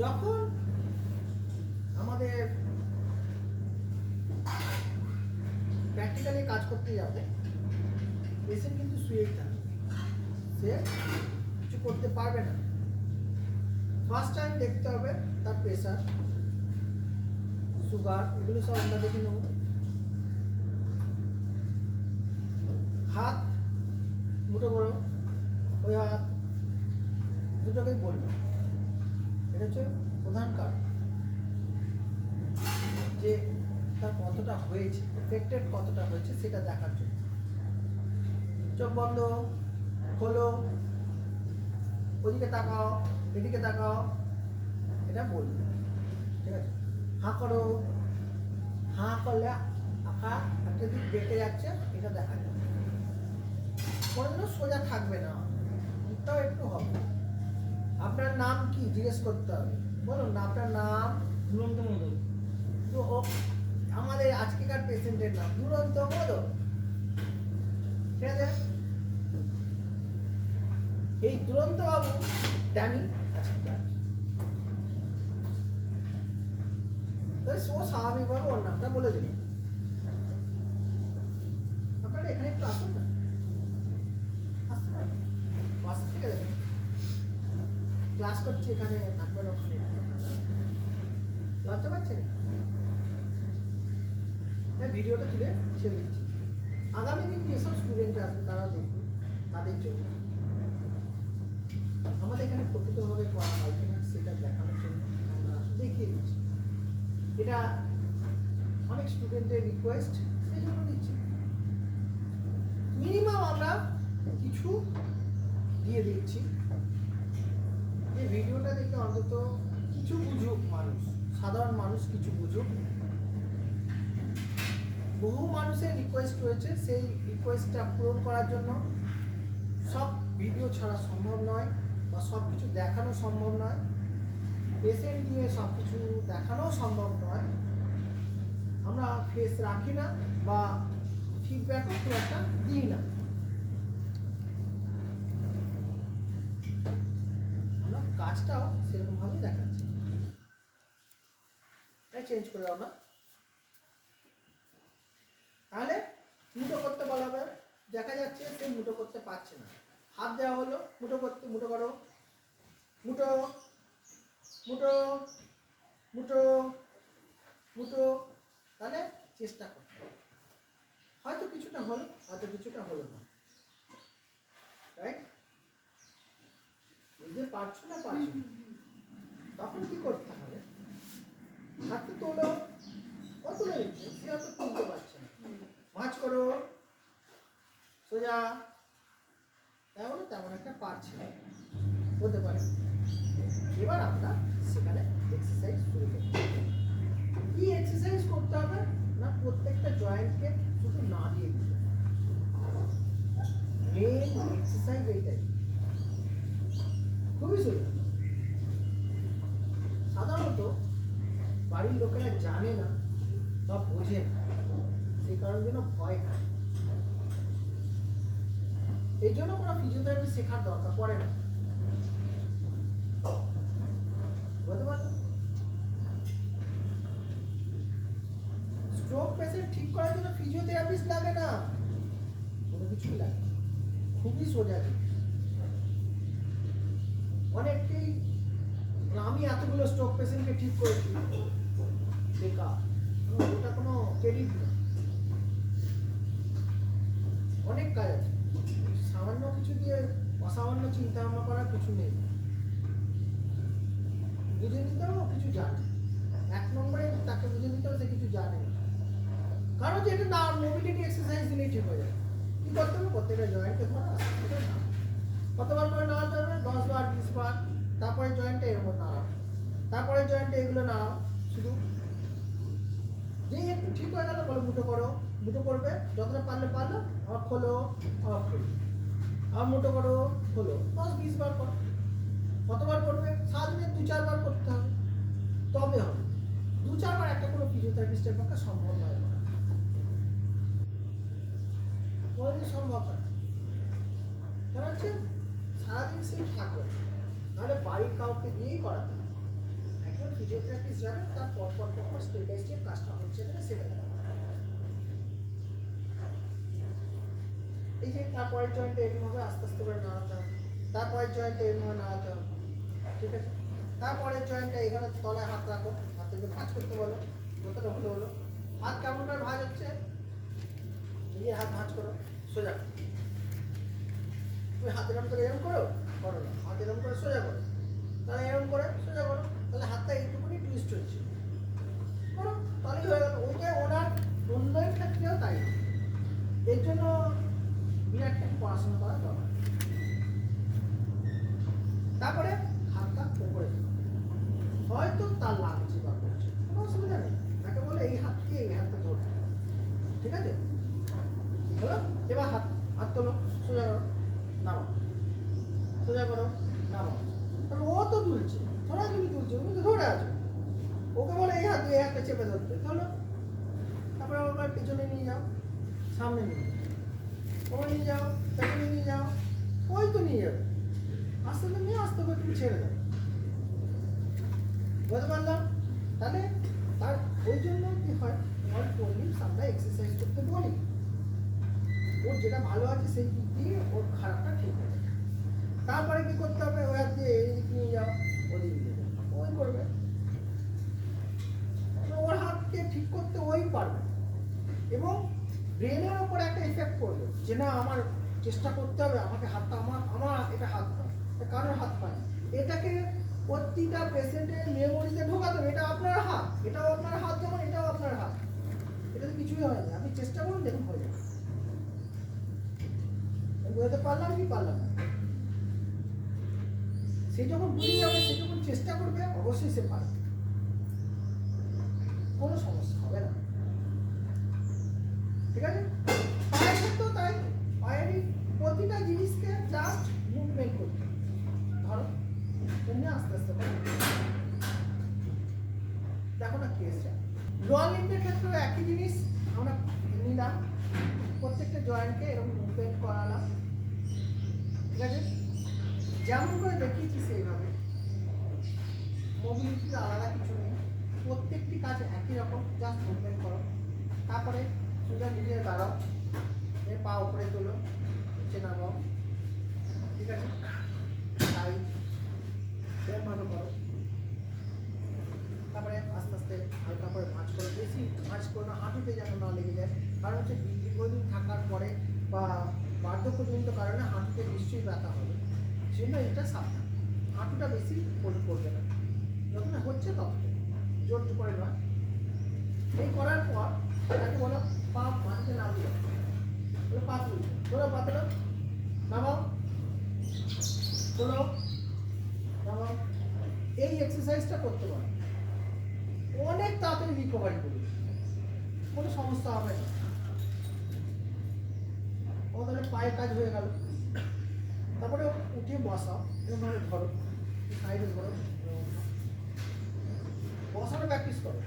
যখন আমাদের প্র্যাকটিক্যালি কাজ করতে যাবে পেশেন্ট কিন্তু শুয়েই থাকবে সে কিছু করতে পারবে না। ফার্স্ট টাইম দেখতে হবে তার প্রেশার সুগার এগুলো সব আমরা দেখে নেব। হাত মুঠো করো ওই হাত দুটোকেই বলব। এটা হচ্ছে প্রধান কারণ। যে তার কতটা হয়েছে এফেক্টেড কতটা হয়েছে, সেটা দেখার জন্য। চোখ বন্ধ, খোলো, ওদিকে তাকাও, এদিকে তাকাও, এটা বলবে। ঠিক আছে? হাঁ করো হাঁ করলে আঁকা একটা দিক বেঁকে যাচ্ছে এটা দেখা যাবে। কোনো সোজা থাকবে না মুখটাও একটু হবে। আপনার নাম কি? জিজ্ঞেস করতে হবে। বলুন না আপনার নাম? দুরন্ত মদন। তো আমাদের আজকেকার পেশেন্টের নাম। দুরন্ত মদন। ঠিক আছে? এই দুরন্ত বাবু জানি। তাহলে ও স্বাভাবিকভাবে ওর নামটা বলে দিল আপনারা এখানে একটু আসুন না। ক্লাস করছি এখানে থাকবেন ওখানে লজ্জা পাচ্ছেন হ্যাঁ ভিডিওটা তুলে ছেড়ে দিচ্ছি। আগামী দিন যেসব স্টুডেন্ট আসবে তারা দেখবে, তাদের জন্য। আমাদের এখানে প্রকৃতভাবে করা হয় কিনা, সেটা দেখানোর জন্য আমরা দেখিয়ে দিচ্ছি। এটা অনেক স্টুডেন্টের রিকোয়েস্ট সেই জন্য দিচ্ছি। মিনিমাম আমরা কিছু দিয়ে দিচ্ছি। এই ভিডিওটা দেখে অন্তত কিছু বুঝুক মানুষ, সাধারণ মানুষ কিছু বুঝুক। বহু মানুষের রিকোয়েস্ট রয়েছে, সেই রিকোয়েস্টটা পূরণ করার জন্য। সব ভিডিও ছাড়া সম্ভব নয় বা সব কিছু দেখানো সম্ভব নয়। পেশেন্ট দিয়ে সব কিছু দেখানো সম্ভব নয়। আমরা ফেস রাখি না বা ফিডব্যাকও খুব একটা দিই না। আমরা কাজটাও সেরকমভাবে দেখাচ্ছি। চেঞ্জ করে দাও না। তাহলে মুটো করতে বলা হবে দেখা যাচ্ছে সে মুটো করতে পারছে না। হাত দেওয়া হলো মুটো করতে মুটো করো। মুটো মুটো মুটো মুটো, তাহলে চেষ্টা করতে হয়তো কিছুটা হলো, হয়তো কিছুটা হলো না। রাইট বুঝতে পারছ না পারছ। তখন কি করতে হবে? হাতে তোলো। ও তুলে নিচ্ছে সে হয়তো তুলতে পারছে না। মাছ করো। সোজা। তেমন তেমন একটা পারছে হতে পারে। এবার আমরা সেখানে এক্সারসাইজ শুরু করব। কি এক্সারসাইজ করতে হবে না প্রত্যেকটা জয়েন্টকে শুধু না দিয়ে দিতে মেন এক্সারসাইজ এইটাই। খুবই সুন্দর। সাধারণত বাড়ির লোকেরা জানে না বা বোঝে না, সেই কারণের জন্য ভয় খায়। এই জন্য কোনো ফিজিওথেরাপি শেখার দরকার পড়ে না। স্ট্রোক পেশেন্ট ঠিক করার জন্য ফিজিওথেরাপিস্ট লাগে না। কোনো কিছুই লাগে খুবই সোজা জিনিস। আমি এতগুলো স্ট্রোক পেশেন্টকে ঠিক করেছি। বেকার। ওটা কোনো ক্রেডিট না অনেক কাজ আছে। সামান্য কিছু দিয়ে অসামান্য চিন্তা ভাবনা করার কিছু নেই। বুঝে নিতে হবে, কিছু জানে এক নম্বরে তাকে বুঝে নিতে হবে সে কিছু জানে কারণ যে এটা না মোবিলিটি এক্সারসাইজ দিলেই ঠিক হয়ে যাবে। কি করতে হবে? প্রত্যেকটা জয়েন্টে ধরা কতবার করে নাড়াতে হবে? দশ বার বিশ বার তারপরে জয়েন্টে এরকম নাড়াও। তারপরে জয়েন্টে এগুলো নাড়াও, শুধু। যেই একটু ঠিক হয়ে গেল, বলে মুঠো করো। মুঠো করবে, যতটা পারলে পারল, আবার খোলো আবার খোলো। আবার মুঠো করো, খোলো। দশ বিশ বার করো। কতবার করবে? সারাদিনে দু চারবার করতে হবে। তবে হবে। দু চারবার একটা কোনো ফিজিওথেরাপিস্টের পক্ষে সম্ভব করা। কোনোদিন সম্ভব নয়। কারণ হচ্ছে? সারাদিন সেই থাকবে না। নাহলে বাড়ির কাউকে দিয়েই করাতে একজন ফিজিওথেরাপিস্ট যাবে, তার পর পর পর পর স্টেপ বাই স্টেপ কাজটা হচ্ছে কিনা সেটা এই যে তারপরের জয়েন্টে এরকম হবে, আস্তে আস্তে করে নাড়াতে হবে। তারপরের জয়েন্টে এরকম ভাবে নাড়াতে হবে। ঠিক আছে? তারপরের জয়েন্টে এখানে তলায় হাত রাখো, হাতে দিয়ে ভাঁজ করতে বলো, যতটা হলো হলো। হাত কেমন করে ভাঁজ হচ্ছে? নিজের হাত ভাঁজ করো, সোজা। তুমি হাত এরকম করে এরকম করো? করো না। হাত এরকম করে সোজা করো। তাহলে এরকম করে সোজা করো। তাহলে হাতটা এইটুকুনি টুইস্ট হচ্ছে। করো। তাহলেই হয়ে গেল। ওইটা ওনার অন্যের ক্ষেত্রেও তাই। এর জন্য বিরাট পড়াশোনা করা দরকার। তারপরে। হয়তো তার লাগছে বা করছে। কোনো অসুবিধা নেই। তাকে বলে এই হাতকে এই হাতে ধরতে ঠিক আছে? হলো এবার হাত হাত তোলো। সোজা করো। নামো সোজা করো নামো তাহলে ও তো দুলছে ধরা তুমি দুলছে তুমি তো ধরে আছো ওকে বলে এই হাত দিয়ে এই হাতটা চেপে ধরতে চলো তারপরে আবার পিছনে নিয়ে যাও সামনে নিয়ে যাও ওই নিয়ে যাও পেছনে নিয়ে যাও ওই তো নিয়ে যাবে আস্তে আস্তে নিয়ে আস্তে করে তুমি ছেড়ে দাও বুঝতে পারলাম? তাহলে তার ওই জন্য কি হয়? অল্প লিপস আমরা এক্সারসাইজ করতে বলি। ওর যেটা ভালো আছে সেই দিক দিয়ে ওর খারাপটা ঠিক হবে তারপরে কি করতে হবে? ওই হাত দিয়ে এদিক নিয়ে যাও, ওদিক নিয়ে ওই করবে। ওর হাতকে ঠিক করতে ওই পারবে। এবং ব্রেনের ওপর একটা এফেক্ট পড়বে যে না, আমার চেষ্টা করতে হবে, আমাকে হাতটা, আমার আমার এটা হাত পায় কারোর হাত পায়। এটাকে প্রতিটা পেশেন্টের মেমোরিতে ঢোকাতে হবে এটা আপনার হাত, এটাও আপনার হাত যেমন এটাও আপনার হাত। এটা তো কিছুই হয় না। আপনি চেষ্টা করুন, দেখুন হয়ে যাবে। বোঝাতে পারলাম কি পারলাম না? সে যখন বুঝে যাবে, সে যখন চেষ্টা করবে, অবশ্যই সে পারবে। কোনো সমস্যা হবে না। ঠিক আছে পায়ের ক্ষেত্রেও তাই পায়েরই প্রতিটা জিনিসকে জাস্ট মুভমেন্ট করতে হবে। ধরো এমনি আস্তে আস্তে। দেখো না কি এসছে লোয়ার লিম্বের ক্ষেত্রেও একই জিনিস, আমরা নিলাম। প্রত্যেকটা জয়েন্টকে এরকম মুভমেন্ট করালাম। ঠিক আছে? যেমন করে দেখিয়েছি সেইভাবে। মোবিলিটির আলাদা কিছু নেই। প্রত্যেকটি কাজ একই রকম জাস্ট মুভমেন্ট করো। তারপরে সোজা নিজে দাঁড়াও। এর পা উপরে তোলো, নিচে নামাও। ঠিক আছে? তাই সেরকমভাবে করো তারপরে আস্তে আস্তে হালকা করে ভাঁজ করো বেশি ভাঁজ করো না হাঁটুতে যেন না লেগে যায় কারণ হচ্ছে দীর্ঘদিন থাকার পরে বা বার্ধক্যজনিত কারণে হাঁটুতে নিশ্চয়ই ব্যথা হবে সেজন্য এটা সাবধান হাঁটুটা বেশি পরি করবে না যখন হচ্ছে তখন জোর করে নয় এই করার পর তাকে বলো পা মাটিতে নামিয়ে। বলো পা তুলো তোলো পা তোলো নামাও তোলো নামাও এই এক্সারসাইজটা করতে পারো। অনেক তাড়াতাড়ি রিকভারি করবে কোনো সমস্যা হবে না। তাহলে পায়ের কাজ হয়ে গেল। তারপরে উঠে বসাও এরকমভাবে ধরো সাইডে ধরো। বসানো প্র্যাকটিস করো।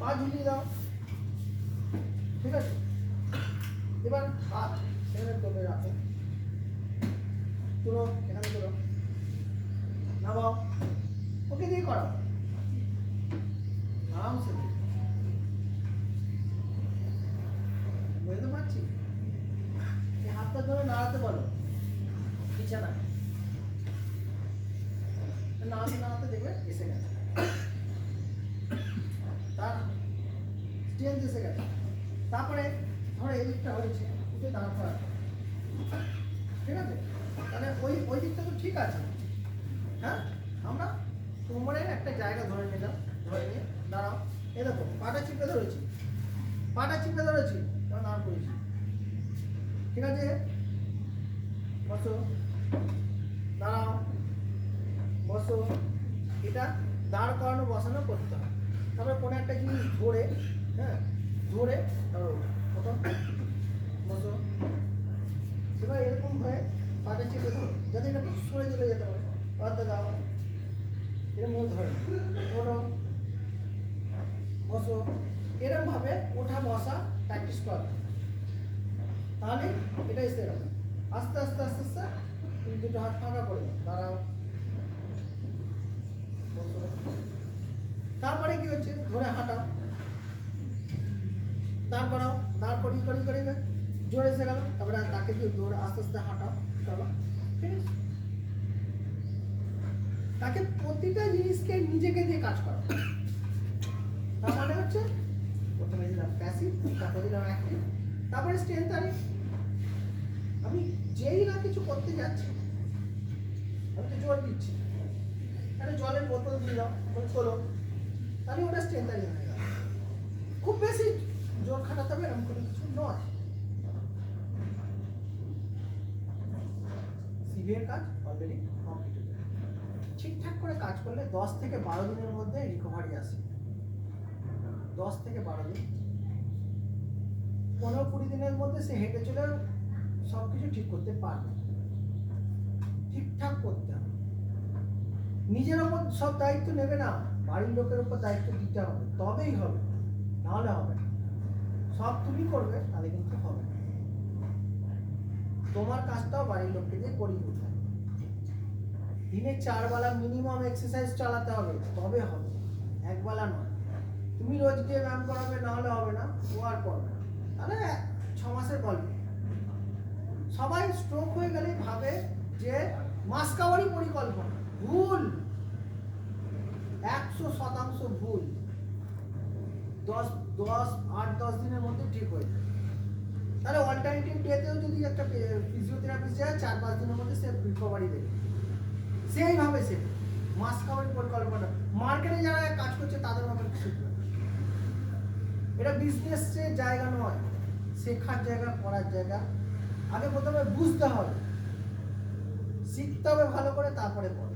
পা ঝুলিয়ে দাও। ঠিক আছে? এবার হাত এখানে তোলে রাখো। তুলো, এখানে তুলো। নামাও। ওকে দিয়ে করাও। আরামসে। বুঝতে পারছি? হাতটা ধরে নাড়াতে বলো। বিছানা। নাড়াতে নাড়াতে দেখবে এসে গেছে। তার স্ট্রেংথ এসে গেছে। তারপরে ধরো এই দিকটা হয়েছে, উঠে দাঁড় করা ঠিক আছে? তাহলে ওই ওই দিকটা তো ঠিক আছে। হ্যাঁ আমরা কোমরের একটা জায়গা ধরে নিলাম, ধরে নিয়ে দাঁড়াও। এ দেখো, পাটা চিপে ধরেছি, পাটা চিপে ধরেছি তখন দাঁড় করেছি ঠিক আছে? বসো, দাঁড়াও, বসো। এটা দাঁড় করানো, বসানো করতে হয় তারপরে কোনো একটা জিনিস ধরে হ্যাঁ ধরে তারপর প্রথম, বসো। এবার এরকম হয়ে পাটা চেপে ধরো, যাতে এটা সরে চলে যেতে পারে। পাতা দাও এরকম ধরে ধরো বসো এরকম ভাবে ওঠা, বসা প্র্যাকটিস করো। তাহলে এটা এসে গেল আস্তে আস্তে আস্তে আস্তে তুমি দুটো হাত ফাঁকা করে দাঁড়াও। তারপরে কি হচ্ছে? ধরে হাঁটাও। দাঁড় করাও করি করি করি। জোরে এসে গেল। তারপরে তাকে দিয়ে জোরে আস্তে আস্তে হাঁটাও। চলো ফিনিশ তাকে প্রতিটা জিনিসকে নিজেকে দিয়ে কাজ করা তার মানে হচ্ছে, প্রথমে দিলাম প্যাসিভ তারপরে দিলাম অ্যাক্টিভ তারপরে স্ট্রেন্থ আনি আমি যেই না কিছু করতে যাচ্ছি, আমি তো জোর দিচ্ছি। একটা জলের বোতল দিলাম খোলো। তাহলে ওটা স্ট্রেন্থ আনি হয়ে গেল খুব বেশি জোর খাটাতে হবে এরকম কোনো কিছু নয়। সিভিয়ার কাজ অলরেডি ঠিকঠাক করে কাজ করলে দশ থেকে বারো দিনের মধ্যে রিকভারি আসে। দশ থেকে বারো দিন। পনেরো কুড়ি দিনের মধ্যে সে হেঁটে চলে সব কিছু ঠিক করতে পারবে। ঠিকঠাক করতে হবে। নিজের ওপর সব দায়িত্ব নেবে না, বাড়ির লোকের উপর দায়িত্ব দিতে হবে। তবেই হবে, নাহলে হবে সব তুমি করবে, তাহলে কিন্তু হবে তোমার কাজটাও বাড়ির লোককে দিয়ে করিয়ে হবে। দিনে চার বেলা মিনিমাম এক্সারসাইজ চালাতে হবে, তবে হবে, একবেলা নয়। তুমি রোজ গিয়ে ব্যায়াম করাবে না হলে হবে না, ও আর করবে না। তাহলে ছ মাসের গল্প। সবাই স্ট্রোক হয়ে গেলে ভাবে যে মাসকাওয়ারি পরিকল্পনা, ভুল। একশো শতাংশ ভুল। দশ দশ, আট, দশ দিনের মধ্যে ঠিক হয়ে যাবে তাহলে অল্টারনেটিভ ডেতেও যদি একটা ফিজিওথেরাপিস্ট যায়, চার, পাঁচ দিনের মধ্যে সে রিকভারি দেবে। সেইভাবে সে মাস কাভারি পরিকল্পনা, মার্কেটে যারা কাজ করছে তাদের মতো শিখবে এটা বিজনেসের জায়গা নয়, শেখার জায়গা, পড়ার জায়গা। আগে প্রথমে বুঝতে হবে, শিখতে হবে ভালো করে, তারপরে পড়ে।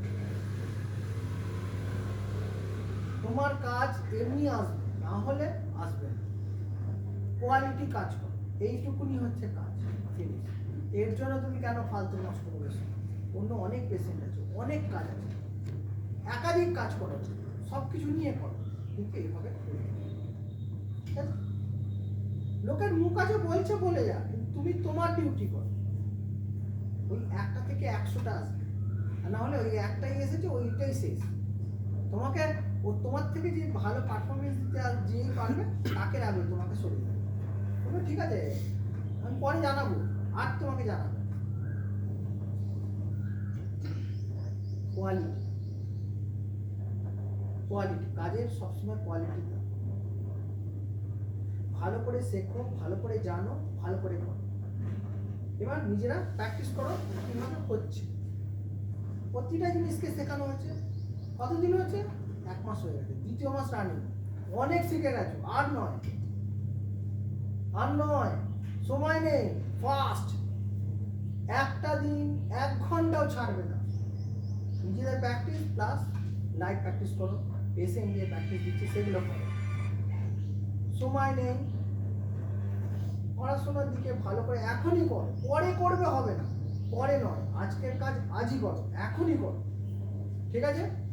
তোমার কাজ এমনি আসবে, না হলে আসবে কোয়ালিটি কাজ করো, এইটুকুনি হচ্ছে কাজ ফিনিশ এর জন্য তুমি কেন ফালতু নষ্ট করেছ অন্য অনেক পেশেন্ট আছে, অনেক কাজ আছে। একাধিক কাজ করো সব কিছু নিয়ে করো, কিন্তু আছে? লোকের মুখ আছে, বলছে বলে যা তুমি তোমার ডিউটি করো। ওই একটা থেকে একশোটা আসবে। না হলে ওই একটাই এসেছে, ওইটাই শেষ। তোমাকে, ও তোমার থেকে যে ভালো পারফরমেন্স দিতে আর যে পারবে, তাকে রাখবে, তোমাকে সরিয়ে দেবে। ঠিক আছে, আমি পরে জানাব, আর তোমাকে জানাব। কোয়ালিটি কোয়ালিটি কাজের সবসময় কোয়ালিটি ভালো করে শেখো, ভালো করে জানো, ভালো করে করো। এবার নিজেরা প্র্যাকটিস করো কীভাবে হচ্ছে। প্রতিটা জিনিসকে শেখানো হচ্ছে কতদিন হচ্ছে এক মাস হয়ে গেছে। দ্বিতীয় মাস রানিং অনেক শিখে গেছো। আর নয়। আর নয়। সময় নেই। ফাস্ট একটা দিন, এক ঘন্টাও ছাড়বে না। নিজেদের প্র্যাকটিস প্লাস লাইভ প্র্যাকটিস করো পেশেন্ট নিয়ে প্র্যাকটিস দিচ্ছে, সেগুলো করো। সময় নেই। পড়াশোনার দিকে ভালো করে এখনই করো। পরে করবে হবে না। পরে নয়। আজকের কাজ আজই করো। এখনই করো। ঠিক আছে?